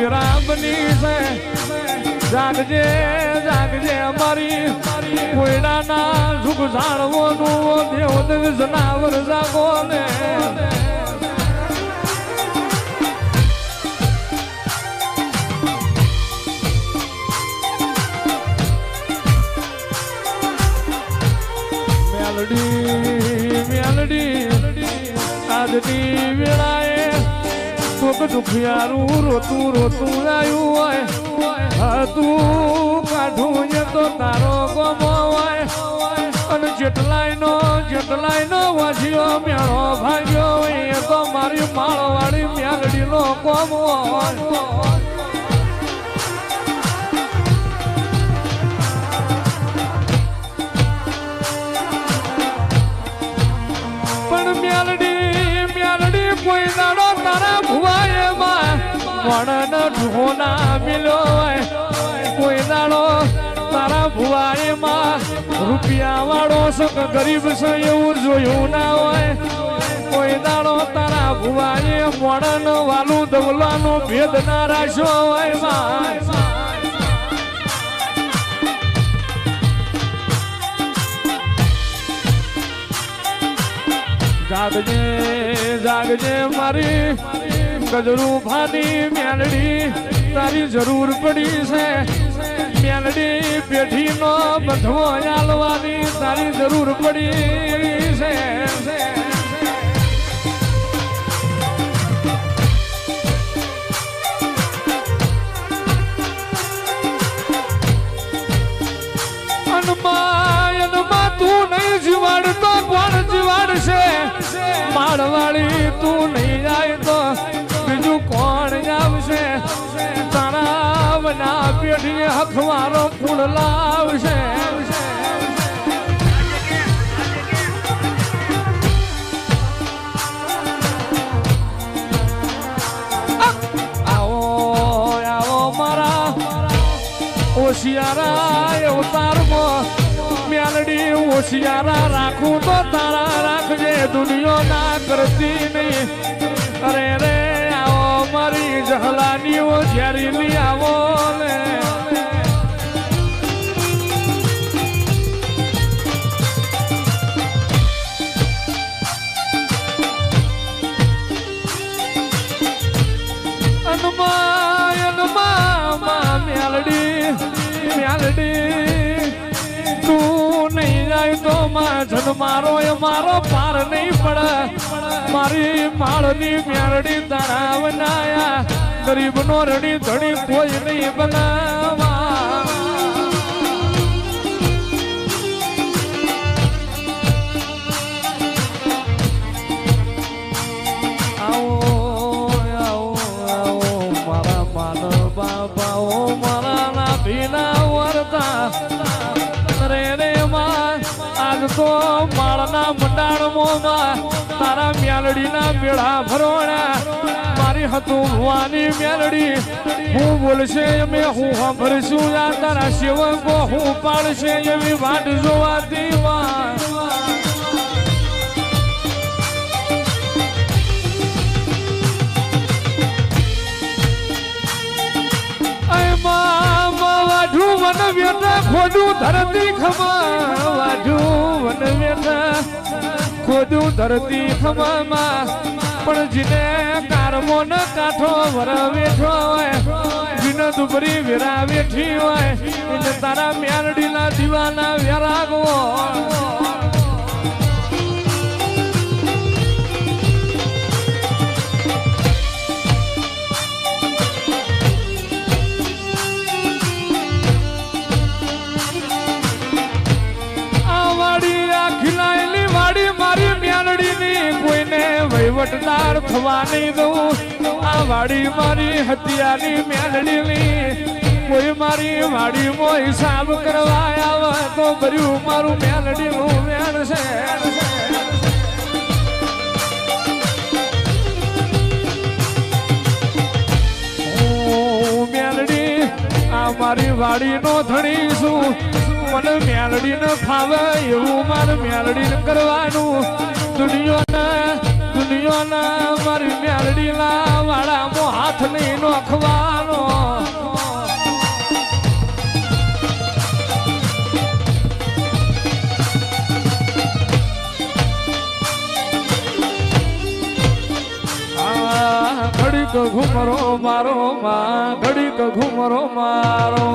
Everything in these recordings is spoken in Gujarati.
વિરામની છે. જાગજે જાગજે અમારી કોયડાના સુખ જાણવાનું દેવ જનાવર જાગો ને મેલડી મેલડી આજની સુખ દુખિયારું રોતું રોતું આવ્યું હોય. હતું કાઢું એ તો તારો ગમો હોય. અને જેટલાય નો જેટલાય નો વાંચ્યો મેળો ભાગ્યો એ તો મારી માળવાળી મેળડી નો ગમો હોય. વણન ઢોના મિલો કોઈ દાડો તારા ભુવાએ રૂપિયા વાળો કે ગરીબ છે એવું જોયું ના હોય. કોઈ દાડો તારા ભુવાએ વણન વાલું દવલાનો ભેદ ના રાખ્યો હોયમાં જાગજે જાગજે મારી ગજરું ભાની મેલડી, તારી જરૂર પડી છે. મેલડી પેઢી નો બધવો આલવાની તારી જરૂર પડી છે. તું નહીં જીવાડતો કોણ જીવાડશે? માળવાળી તું નહીં જાય તો બીજું કોણ આવશે તારા પેઢીએ હખવારો ફૂલ લાવશે. હોશિયારા મારા ઓશિયારા અવતારમાં રાખું તો તારા રાખજે. દુનિયો ના કરતી નહીં. અરે રે જહલાનીઓ ઝેરીલી આવો ને માં જન મારો એ મારો પાર નહીં પડે. મારી માળની મેલડી તારા નાયા. ગરીબ નો રડી ધડી કોઈ નહીં બનાવા. આવો આવો આવો, મારા માન બાબાઓ તો માળના મંડાણમાં તારા મ્યાલડીના મેળા ભરોણા. મારી હતું ભવાની મેલડી. હું બોલશે એમે, હું સાંભળશું યા તારા સેવકો, હું પાડશે એવી વાટ જોવાતી માં ખોડું ધરતી ખમા. વાઢું વેતા ધરતી ખમામાં પણ જીને કારમો ન કાઠો વર વેઠો હોય જીને દુબરી વેરા હોય. એને તારા મ્યારડીના દીવાના વેરાગવો વહીવટદાર થવાની દઉં. આ વાડી મારી હત્યાની મ્યાલડીની કોઈ મારી વાડીમાં હિસાબ કરવા આવે તો ભર્યું મારું મ્યાલડીનું મેળ છે. મેલડી મારી વાડીનો ધણી છું. મને મેલડી ન ફાવે એવું મારે મેલડી કરવાનું. દુનિયાના દુનિયાના મારી મેલડીના વાળામાં હાથ નહીં નોખવાનો. ઘડીક ઘુમરો મારો, માં ઘડીક ઘુમરો મારો.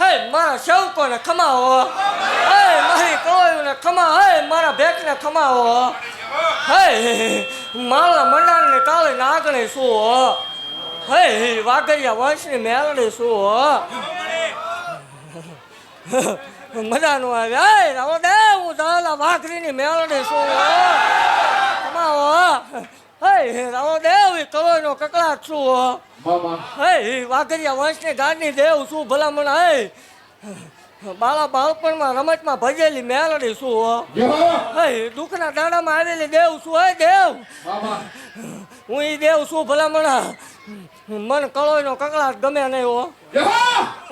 હે મારા કોને ખમાવો. કવાયુને ખમા હે મારા ભેટને થમાવો હે. મારા મંડાણને કાળે નાગણે શું હે? વાઘરિયા વંશની મેળડી શું મજાનું આવે હે રાવો દે હું દાલા વાઘરીની મેળડી શું ખમાવો હે? રાવો દેવ કકળા કકડાટ શું હે? વાઘરિયા વંશની ગાડની દેવ શું ભલામણ હે? બાળા બાળપણમાં રમતમાં ભજેલી મેલડી શું હો? હે દુઃખના દાડામાં આવેલી દેવ શું હે દેવ? હું ઈ દેવ શું ભલામણા. મન કળોયનો કકડાટ ગમે નહીં હો.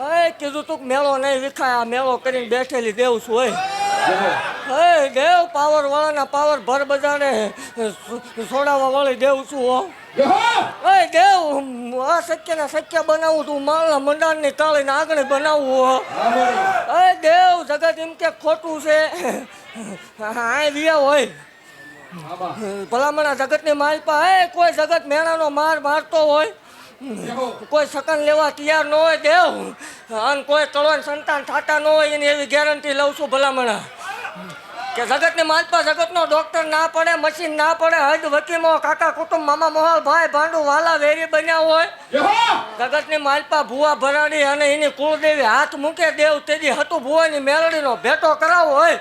હે કીધું તું મેળો નહીં વિખાય આ મેળો કરીને બેઠેલી દેવ શું હોય હે દેવ પાવર વાળાના પાવર ભર બધાને છોડાવવા વાળી દેવ શું હો. એ દેવ આ શક્ય ને શક્ય બનાવું તું માળના મંડાણની તાળીને આગળ બનાવવું એ દેવ જગત એમ કે ખોટું છે. આ વિયા હોય. ભલામણા જગતની માલપા હે કોઈ જગત મેળાનો માર મારતો હોય. કોઈ સકન લેવા તૈયાર ન હોય દેવ અને કોઈ તળવાન સંતાન થતા ન હોય એની એવી ગેરંટી લઉં છું ભલામણા. કે જગતની માલપા જગતનો ડોક્ટર ના પડે મશીન ના પડે હદ વકીમો કાકા કુટુંબ મામા મોહલ ભાઈ ભાંડુ વાલા વેરી બન્યા હોય. જગતની માલપા ભુવા ભરાડી અને એની કુળદેવી હાથ મૂકે દેવ તેજી હતું ભુવાની મેલડીનો ભેટો કરાવો હોય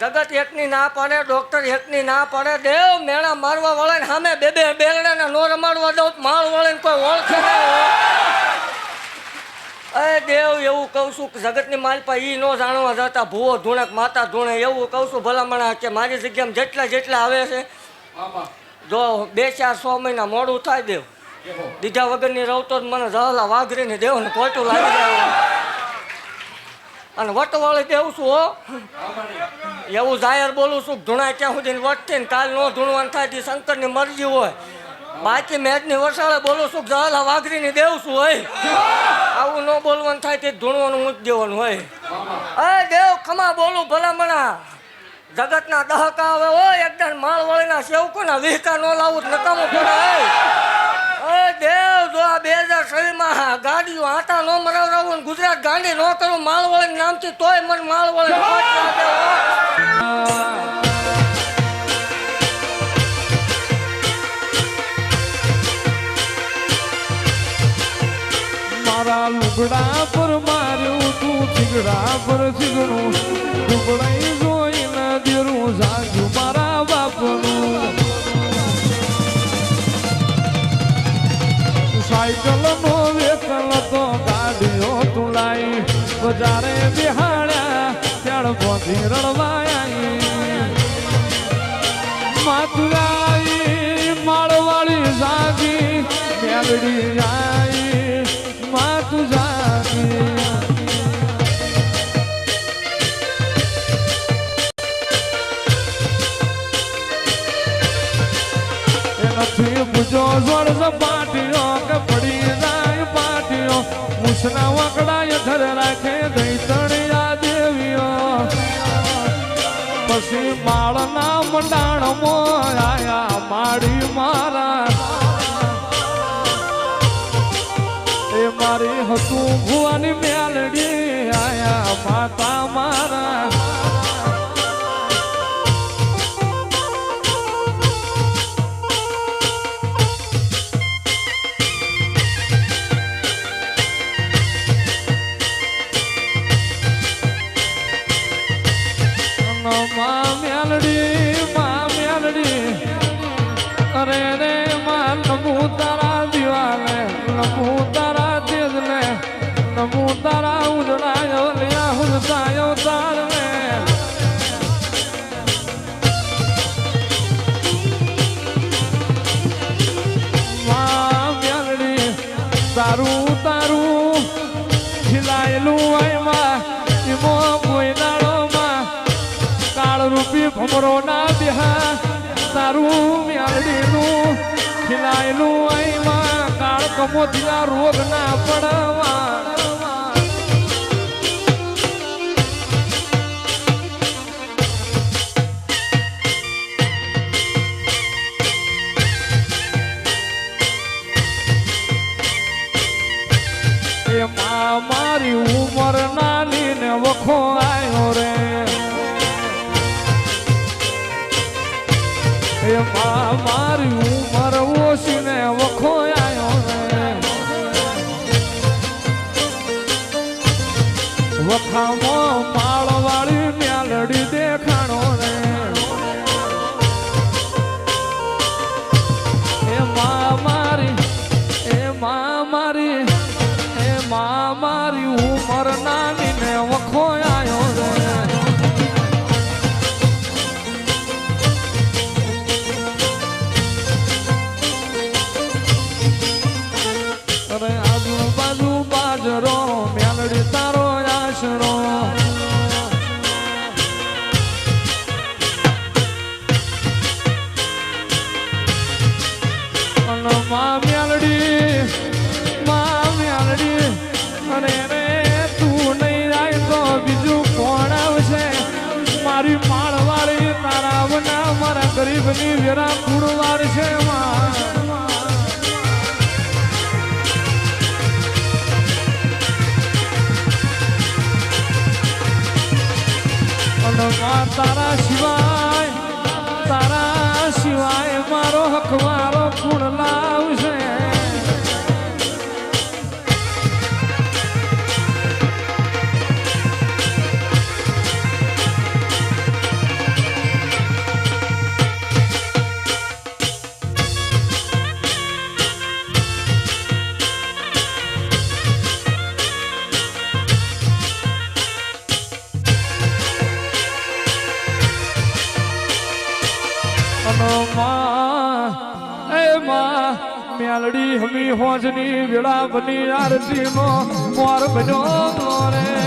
જગત એકની ના પડે ડોક્ટર એકની ના પડે દેવ મેળા મારવા વાળાને સામે બે બે બેલડાને નો રમાડવા દઉં માળ વળે કોઈ ઓળખે નહીં હો. એ દેવ એવું કહું છું કે જગતની માલપા એ ન જાણવા જતા ભૂવો ધૂણક માતા ધૂણે એવું કહું છું ભલામણા કે મારી જગ્યામાં જેટલા જેટલા આવે છે જો બે ચાર સો મહિના મોડું થાય દેવ. દીધા વગરની રહતો જ મને જહલા વાઘરીને દેવ ને ખોટું લાગી જાય અને વટવાળી દેવું છું હો. એવું જાહેર બોલું છું ધૂણા ક્યાં સુધી વટ ને કાલ નો ધૂણવાનું થાય તે શંકરની મરજી હોય. બાકી મેચની વરસાડે બોલું છું જહલા વાઘરીને દેવું છું હોય આવું ન બોલવાનું થાય તે ધૂણવાનું મૂકી દેવાનું હોય. અ દેવ, ખમા બોલું ભલામણા. જગતના દહકા આવે હોય એકદમ માળ વળીના સેવકોના વિહકા ન લાવું, નકામું પડે એ દેવ, જો આ બે હજાર છવ્વીસમાં ગાડીઓ આટા ન મરાવડાવું ને ગુજરાત ગાંડી ન કરું માળ વળી નામથી તોય મને માળ વળી પર માર્યું તું ચીગડા પર ચીગડું લુગડાઈ જોઈને દેરું જાગ્યું મારા બાપનું. સાયકલ નો વેતન તો ગાડીઓ તુલાઈ બજારે બિહાડ્યા, ત્યાર પહોંચી રડવાઈ માતુરાઈ માળવાળી જાગી, મેલડી આઈ. જોડ સપાટીઓ કે પડી જાય પાટીઓ. મુસના વકડાય ધર રાખે દૈતણિયા દેવીઓ. પછી માળના મંડાણ આયા માડી મારા એ મારી હતું ભુવાની મેલડી આયા માતા મારા તારું તારું. ખીલાયેલું એમાં એમો કોયનાળોમાં કાળરૂપી ભમરો ના દેહા, તારું મ્યાળડીનું ખીલાયેલું એમાં કાળ કમોથીના રોગ ના પડવા. નાની ને અને તારા સિવાય તારા સિવાય મારો હક મારો ગુણ લાવશે. અને માં એ માં મ્યાલડી હમી હોજની વેળા બની આરતી નો મોર બન્યો રે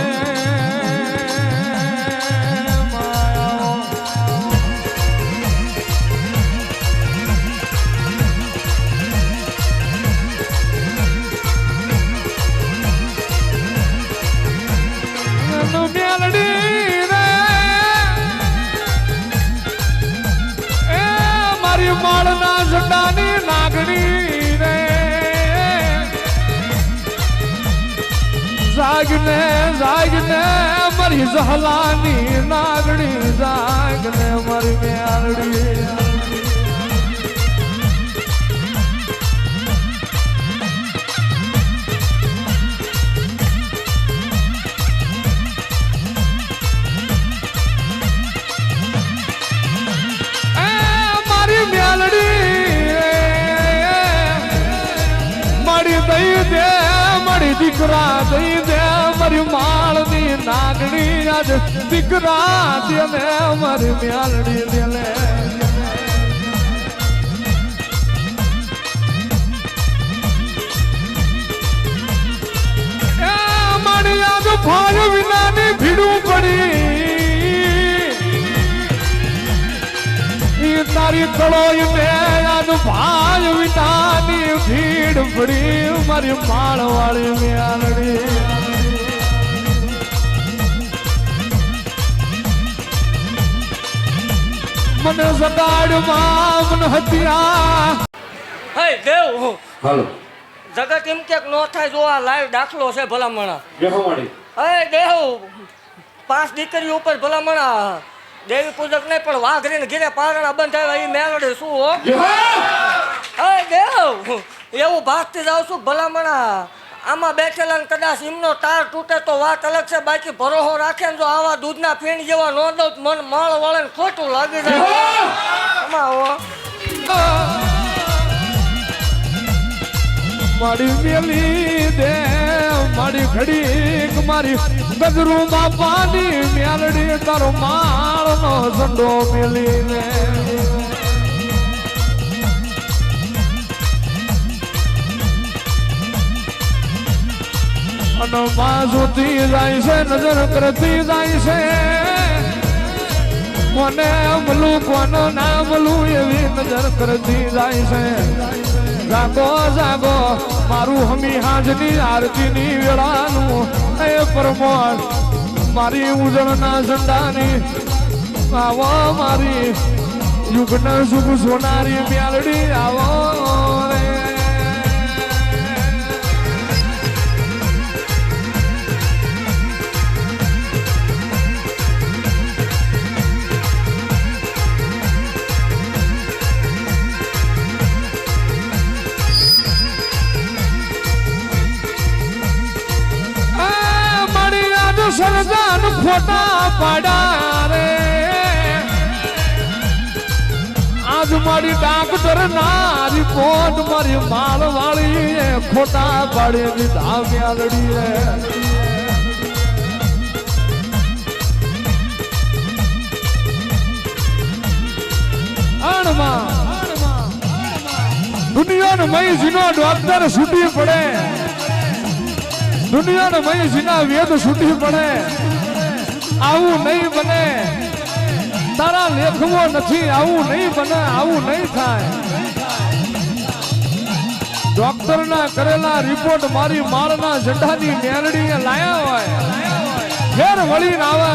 જાગને જાગને મારી ઝહલાની નાગણી જાગને મારી દે દીકરા દઈ મારી માળની નાગણી આજ દીકરા દે ને મારી મ્યાલડી દે લે એ મારી આજ ભાઈ વિનાની ભીડું પડી. તારી ને યાદ ભાઈ વિનાની ભીડ પડી. મારી માળ વાળી મને સગાડમાં મન હત્યા. હે દેવ હાલો. જગત એમ કે નો થાય જો આ લાઈવ દાખલો છે ભલામણા. બેહવાડી હે દેવ પાંચ દીકરીઓ ઉપર ભલામણા. દેવી પૂજક નહીં પણ વાઘરીને ઘીરે પારણા બંધાવ્યા એ મેળડે શું હો? હે દેવ એવું ભાગતી જાઉં છું ભલામણા. આમાં બેઠેલા ને કદાચ એમનો તાર તૂટે તો વાત અલગ છે. બાકી ભરોહો રાખે ને જો આવા દૂધના ફીણ જેવા નો દઉં તો મન માળ વળે ને ખોટું લાગી જાય. મારી મેલી દે મારી ઘડી મારી ગજરું બાપાની મેલડી તારો માળનો ઝંડો મેલી દે. અને માં જાય છે, નજર કરતી જાય છે. કોને અમલું, કોનો ના અમલું એવી નજર કરતી જાય છે. જાગો જાગો, મારું હમી હાજની આરતીની વેળાનું. એ પરમોણ મારી ઉજળના ઝંડાની, આવો મારી યુગના સુખ સોનારી મ્યાલડી, આવો મારી ફોટા પાડા રે આજ મારી ડાક્ટર ના રિપોર્ટ મારી માલ વાળી ખોટા પાડી દીધા મ્યાલડી દુનિયાનો મય જીનો ડોક્ટર છૂટી પડે. દુનિયાનો જીના વેદ છૂટી પડે. આવું નહીં બને. તારા લેખવો નથી, આવું નહીં બને, આવું નહીં થાય. ડોક્ટર ના કરેલા રિપોર્ટ મારી માળના ઝંડાની મેલડી લાયા હોય. ફેર વળીને આવે.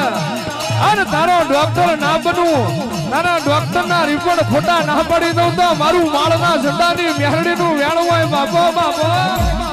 અને તારો ડોક્ટર ના બનવું. તારા ડોક્ટર ના રિપોર્ટ ખોટા ના પડી દઉં તો મારું માળના ઝંડાની મેલડી નું વેણ હોય બાપો બાપો.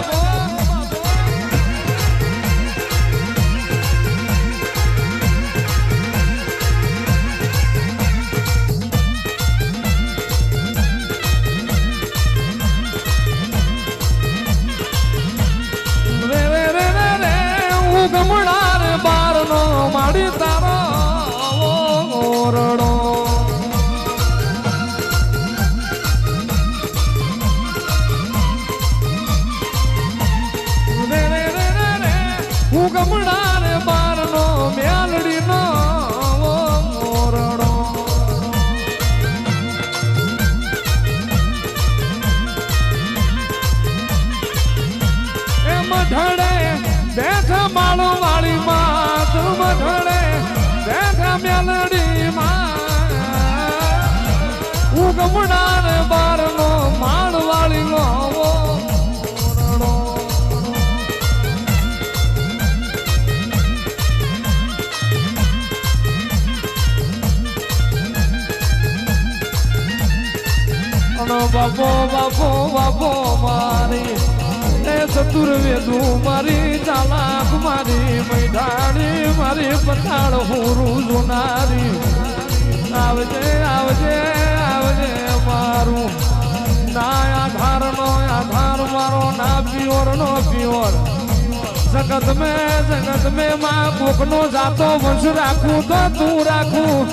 બાપો બાપો મારી. એ ચતુર્વેદું મારી, ચાલાક મારી મૈદાણી મારી પતાળ હોરું જોનારી. આવજે આવજે આવજે મારું. ના આધારનો, આધાર મારો, ના પિયોર, નો પિયોર. જગત મે જગત મે માં કોક નો જાતો વંશ રાખું તો તું રાખું.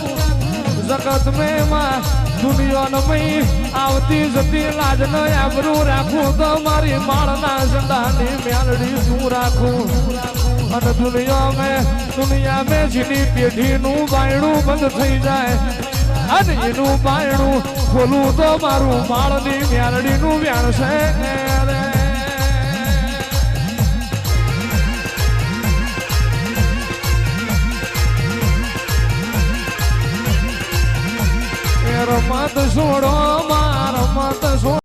જગત મે માં દુનિયાનો મય આવતી જતી લાજ ન આબરૂ રાખું તો મારી માળના ઝંડાની મેલડી શું રાખું. અને દુનિયા મેં દુનિયા મેં જેની પેઢીનું બાયણું બંધ થઈ જાય અને એનું બાયણું ખોલું તો મારું માળની મેલડીનું વ્યાણ છે. રમત છોડો માં રમત